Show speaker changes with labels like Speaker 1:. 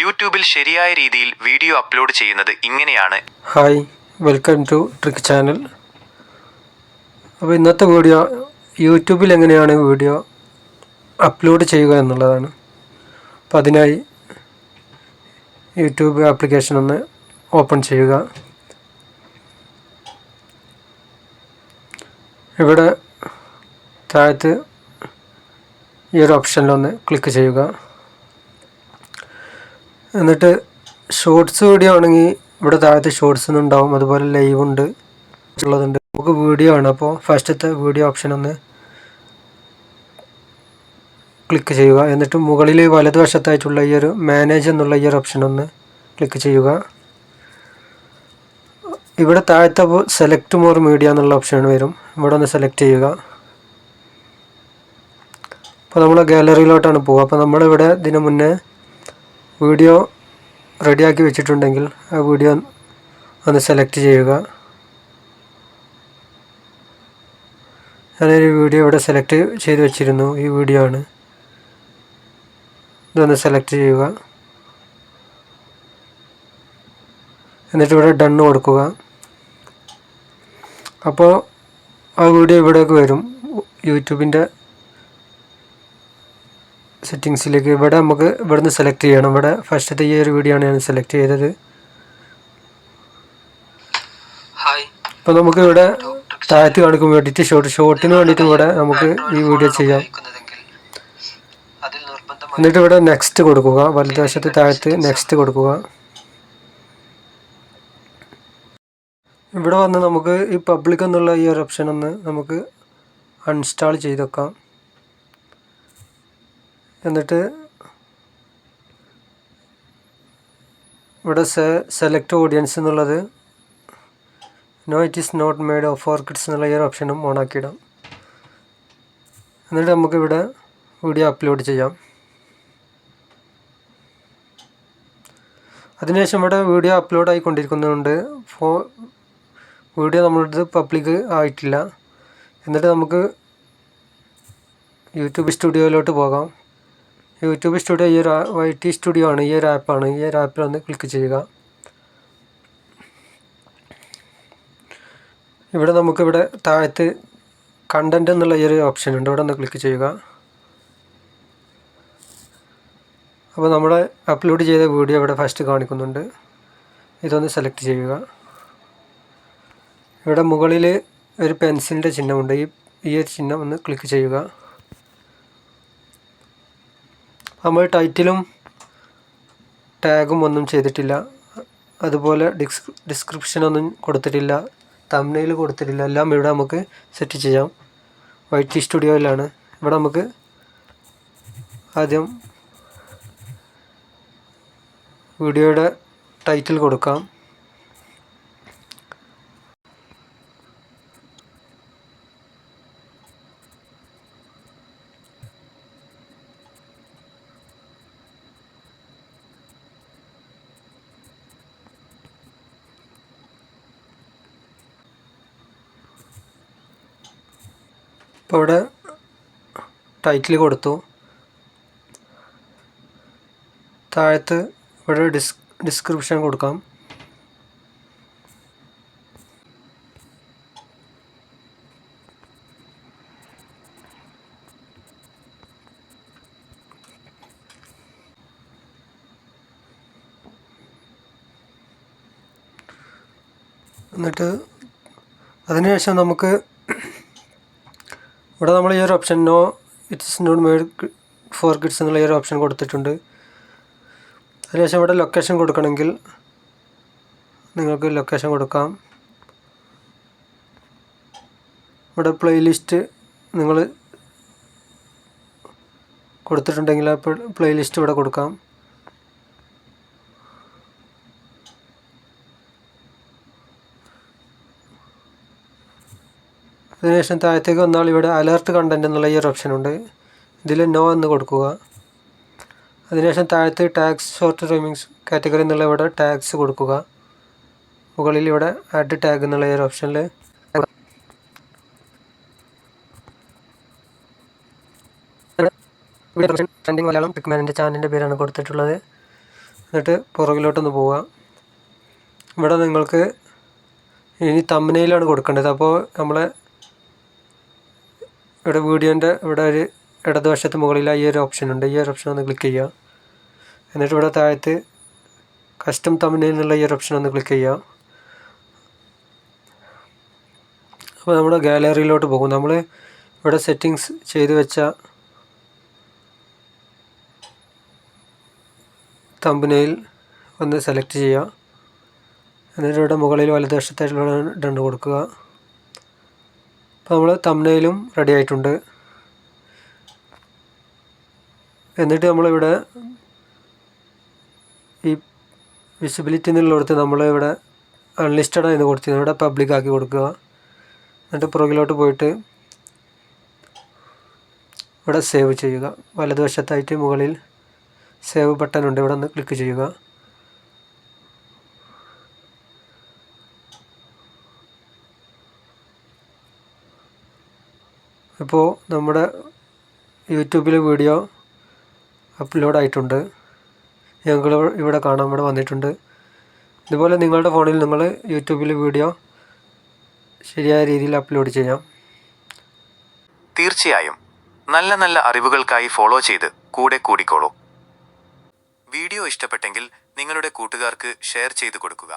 Speaker 1: യൂട്യൂബിൽ ശരിയായ രീതിയിൽ വീഡിയോ അപ്ലോഡ് ചെയ്യുന്നത് ഇങ്ങനെയാണ്.
Speaker 2: Hi welcome to trick channel അപ്പോൾ ഇന്നത്തെ വീഡിയോ യൂട്യൂബിൽ എങ്ങനെയാണ് വീഡിയോ അപ്ലോഡ് ചെയ്യുക എന്നുള്ളതാണ്. അപ്പോൾ അതിനായി യൂട്യൂബ് ആപ്ലിക്കേഷൻ ഒന്ന് ഓപ്പൺ ചെയ്യുക. ഇവിടെ താഴത്ത് ഈ ഒരു ഓപ്ഷനിലൊന്ന് ക്ലിക്ക് ചെയ്യുക. എന്നിട്ട് ഷോർട്സ് വീഡിയോ ആണെങ്കിൽ ഇവിടെ താഴത്ത് ഷോർട്സ് ഉണ്ടാവും. അതുപോലെ ലൈവ് ഉണ്ട്. ഉള്ളതുണ്ട്. നമുക്ക് വീഡിയോ ആണ്. അപ്പോൾ ഫസ്റ്റത്തെ വീഡിയോ ഓപ്ഷൻ ഒന്ന് ക്ലിക്ക് ചെയ്യുക. എന്നിട്ട് മുകളിൽ വലതുവശത്തായിട്ടുള്ള ഈ ഒരു മാനേജ് എന്നുള്ള ഈ ഒരു ഓപ്ഷൻ ഒന്ന് ക്ലിക്ക് ചെയ്യുക. ഇവിടെ താഴത്തെ സെലക്ട് മോർ മീഡിയ എന്നുള്ള ഓപ്ഷൻ വരും. ഇവിടെ ഒന്ന് സെലക്ട് ചെയ്യുക. അപ്പോൾ നമ്മൾ ഗാലറിയിലോട്ടാണ് പോവുക. അപ്പോൾ നമ്മളിവിടെ ഇതിന് മുന്നേ വീഡിയോ റെഡിയാക്കി വെച്ചിട്ടുണ്ടെങ്കിൽ ആ വീഡിയോ ഒന്ന് സെലക്ട് ചെയ്യുക. ഞാനൊരു വീഡിയോ ഇവിടെ സെലക്ട് ചെയ്ത് വെച്ചിരുന്നു ഈ വീഡിയോ ആണ് ഇതൊന്ന് സെലക്ട് ചെയ്യുക. എന്നിട്ട് ഇവിടെ ഡണ്ണ് കൊടുക്കുക. അപ്പോൾ ആ വീഡിയോ ഇവിടേക്ക് വരും. യൂട്യൂബിന്റെ സെറ്റിങ്സിലേക്ക് ഇവിടെ നമുക്ക് ഇവിടുന്ന് സെലക്ട് ചെയ്യണം. ഇവിടെ ഫസ്റ്റത്തെ ഈ ഒരു വീഡിയോ ആണ് ഞാൻ സെലക്ട് ചെയ്തത്. അപ്പോൾ നമുക്ക് ഇവിടെ താഴത്ത് കാണിക്കാൻ വേണ്ടിയിട്ട് ഷോർട്ട് ഷോർട്ടിന് വേണ്ടിയിട്ട് ഇവിടെ നമുക്ക് ഈ വീഡിയോ ചെയ്യാം. എന്നിട്ട് ഇവിടെ നെക്സ്റ്റ് കൊടുക്കുക. വലതുവശത്ത് താഴത്ത് നെക്സ്റ്റ് കൊടുക്കുക. ഇവിടെ വന്ന് നമുക്ക് ഈ പബ്ലിക് എന്നുള്ള ഈ ഒരു ഓപ്ഷൻ ഒന്ന് നമുക്ക് അൺസ്റ്റാൾ ചെയ്ത് വെക്കാം. എന്നിട്ട് ഇവിടെ സെലക്ട് ഓഡിയൻസ് എന്നുള്ളത് no it is not made for kids എന്നുള്ള ഈ ഒരു ഓപ്ഷനും ഓൺ ആക്കിയിടാം. എന്നിട്ട് നമുക്കിവിടെ വീഡിയോ അപ്ലോഡ് ചെയ്യാം. അതിനുശേഷം ഇവിടെ വീഡിയോ അപ്ലോഡ് ആയിക്കൊണ്ടിരിക്കുന്നുണ്ട് ഫോ വീഡിയോ നമ്മളുടെ പബ്ലിക് ആയിട്ടില്ല. എന്നിട്ട് നമുക്ക് യൂട്യൂബ് സ്റ്റുഡിയോയിലോട്ട് പോകാം. യൂട്യൂബ് സ്റ്റുഡിയോ ഈ ഒരു വൈ ടി സ്റ്റുഡിയോ ആണ് ഈ ഒരു ആപ്പാണ് ഈ ഒരു ആപ്പിൽ ഒന്ന് ക്ലിക്ക് ചെയ്യുക. ഇവിടെ നമുക്കിവിടെ താഴത്ത് കണ്ടന്റ് എന്നുള്ള ഈ ഒരു ഓപ്ഷൻ ഉണ്ട്. ഇവിടെ ഒന്ന് ക്ലിക്ക് ചെയ്യുക. അപ്പോൾ നമ്മൾ അപ്ലോഡ് ചെയ്ത വീഡിയോ ഇവിടെ ഫസ്റ്റ് കാണിക്കുന്നുണ്ട്. ഇതൊന്ന് സെലക്ട് ചെയ്യുക. ഇവിടെ മുകളിൽ ഒരു പെൻസിലിന്റെ ചിഹ്നമുണ്ട്. ഈ ഈ ഒരു ചിഹ്നം ഒന്ന് ക്ലിക്ക് ചെയ്യുക. നമ്മൾ ടൈറ്റിലും ടാഗും ഒന്നും ചെയ്തിട്ടില്ല. അതുപോലെ ഡിസ് ഡിസ്ക്രിപ്ഷനൊന്നും കൊടുത്തിട്ടില്ല. തമ്മിൽ കൊടുത്തിട്ടില്ല. എല്ലാം ഇവിടെ നമുക്ക് സെറ്റ് ചെയ്യാം. വൈറ്റ് ടി സ്റ്റുഡിയോയിലാണ് ഇവിടെ നമുക്ക് ആദ്യം വീഡിയോയുടെ ടൈറ്റിൽ കൊടുക്കാം. ഇപ്പോൾ ഇവിടെ ടൈറ്റിൽ കൊടുത്തു. താഴത്ത് ഇവിടെ ഡിസ് ഡിസ്ക്രിപ്ഷൻ കൊടുക്കാം. എന്നിട്ട് അതിനുശേഷം നമുക്ക് ഇവിടെ നമ്മൾ ഈ ഒരു option no it's not made for kids എന്നുള്ള ഈ ഒരു ഓപ്ഷൻ കൊടുത്തിട്ടുണ്ട്. അതിനുശേഷം ഇവിടെ ലൊക്കേഷൻ കൊടുക്കണമെങ്കിൽ നിങ്ങൾക്ക് ലൊക്കേഷൻ കൊടുക്കാം. ഇവിടെ പ്ലേലിസ്റ്റ് നിങ്ങൾ കൊടുത്തിട്ടുണ്ടെങ്കിൽ ആ പ്ലേലിസ്റ്റ് ഇവിടെ കൊടുക്കാം. അതിനുശേഷം താഴത്തേക്ക് വന്നാൽ ഇവിടെ അലേർട്ട് കണ്ടന്റ് എന്നുള്ള ഈ ഒരു ഓപ്ഷൻ ഉണ്ട്. ഇതിൽ നോ എന്ന് കൊടുക്കുക. അതിനുശേഷം താഴത്ത് ടാക്സ് ഷോർട്ട് റൈമിങ്സ് കാറ്റഗറി എന്നുള്ള ഇവിടെ ടാക്സ് കൊടുക്കുക. മുകളിൽ ഇവിടെ ആഡ് ടാഗ് എന്നുള്ള ഈ ഒരു ഓപ്ഷനിൽ ട്രെൻഡിങ് മലയാളം പിക്മാനിന്റെ ചാനലിന്റെ പേരാണ് കൊടുത്തിട്ടുള്ളത്. എന്നിട്ട് പുറകിലോട്ടൊന്ന് പോവുക. ഇവിടെ നിങ്ങൾക്ക് ഇനി തമ്മനയിലാണ് കൊടുക്കേണ്ടത്. അപ്പോൾ നമ്മളെ ഇവിടെ വീഡിയോന്റെ ഇവിടെ ഒരു ഇടതുവശത്ത് മുകളിലായി ഒരു ഓപ്ഷൻ ഉണ്ട്. ഈ ഒരു ഓപ്ഷൻ ഒന്ന് ക്ലിക്ക് ചെയ്യുക. എന്നിട്ട് ഇവിടെ താഴത്ത് കസ്റ്റം തമിഴ്നുള്ള ഈ ഒരു ഓപ്ഷൻ ഒന്ന് ക്ലിക്ക് ചെയ്യുക. അപ്പോൾ നമ്മുടെ ഗാലറിയിലോട്ട് പോകും. നമ്മൾ ഇവിടെ സെറ്റിങ്സ് ചെയ്തു വെച്ച തമ്പനയിൽ ഒന്ന് സെലക്ട് ചെയ്യുക. എന്നിട്ട് ഇവിടെ മുകളിൽ വലതുവശത്തായിട്ടുള്ള ഇടണ്ട് കൊടുക്കുക. അപ്പോൾ നമ്മൾ തമ്നയിലും റെഡി ആയിട്ടുണ്ട്. എന്നിട്ട് നമ്മളിവിടെ ഈ വിസിബിലിറ്റി എന്നുള്ളിടത്ത് നമ്മൾ ഇവിടെ അൺലിസ്റ്റഡ് എന്ന് കൊടുത്തിരുന്നു. ഇവിടെ പബ്ലിക് ആക്കി കൊടുക്കുക. എന്നിട്ട് പുറകിലോട്ട് പോയിട്ട് ഇവിടെ സേവ് ചെയ്യുക. വലതുവശത്തായിട്ട് മുകളിൽ സേവ് ബട്ടൺ ഉണ്ട്. ഇവിടെ ഒന്ന് ക്ലിക്ക് ചെയ്യുക. ഇപ്പോൾ നമ്മുടെ യൂട്യൂബിൽ വീഡിയോ അപ്ലോഡ് ആയിട്ടുണ്ട് ഞങ്ങൾ ഇവിടെ കാണാൻ ഇവിടെ വന്നിട്ടുണ്ട്. ഇതുപോലെ നിങ്ങളുടെ ഫോണിൽ നിങ്ങൾ യൂട്യൂബിൽ വീഡിയോ ശരിയായ രീതിയിൽ അപ്ലോഡ് ചെയ്യാം.
Speaker 1: തീർച്ചയായും നല്ല നല്ല അറിവുകൾക്കായി ഫോളോ ചെയ്ത് കൂടെ കൂടിക്കോളൂ. വീഡിയോ ഇഷ്ടപ്പെട്ടെങ്കിൽ നിങ്ങളുടെ കൂട്ടുകാർക്ക് ഷെയർ ചെയ്തു കൊടുക്കുക.